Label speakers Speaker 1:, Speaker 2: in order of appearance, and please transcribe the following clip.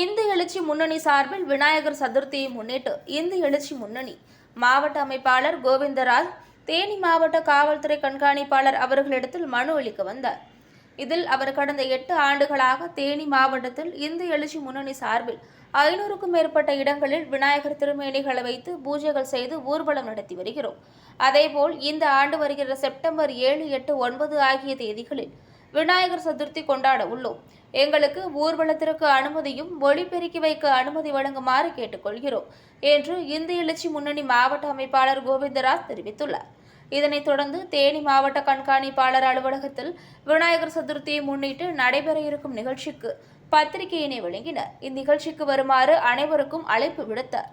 Speaker 1: இந்து எழுச்சி முன்னணி சார்பில் விநாயகர் சதுர்த்தியை முன்னிட்டு இந்து எழுச்சி முன்னணி மாவட்ட அமைப்பாளர் கோவிந்தராஜ் தேனி மாவட்ட காவல்துறை கண்காணிப்பாளர் அவர்களிடத்தில் மனு அளிக்க வந்தார். இதில் அவர் கடந்த எட்டு ஆண்டுகளாக தேனி மாவட்டத்தில் இந்து எழுச்சி முன்னணி சார்பில் ஐநூறுக்கும் மேற்பட்ட இடங்களில் விநாயகர் திருமேனிகளை வைத்து பூஜைகள் செய்து ஊர்வலம் நடத்தி வருகிறோம். அதேபோல் இந்த ஆண்டு வருகிற செப்டம்பர் ஏழு எட்டு ஒன்பது ஆகிய தேதிகளில் விநாயகர் சதுர்த்தி கொண்டாட உள்ளோம். எங்களுக்கு ஊர்வலத்திற்கு அனுமதியும் ஒளிபெருக்கி வைக்க அனுமதி வழங்குமாறு கேட்டுக்கொள்கிறோம் என்று இந்து எழுச்சி முன்னணி மாவட்ட அமைப்பாளர் கோவிந்தராஜ் தெரிவித்துள்ளார். இதனைத் தொடர்ந்து தேனி மாவட்ட கண்காணிப்பாளர் அலுவலகத்தில் விநாயகர் சதுர்த்தியை முன்னிட்டு நடைபெற இருக்கும் நிகழ்ச்சிக்கு பத்திரிகையினை வழங்கினர். இந்நிகழ்ச்சிக்கு வருமாறு அனைவருக்கும் அழைப்பு விடுத்தார்.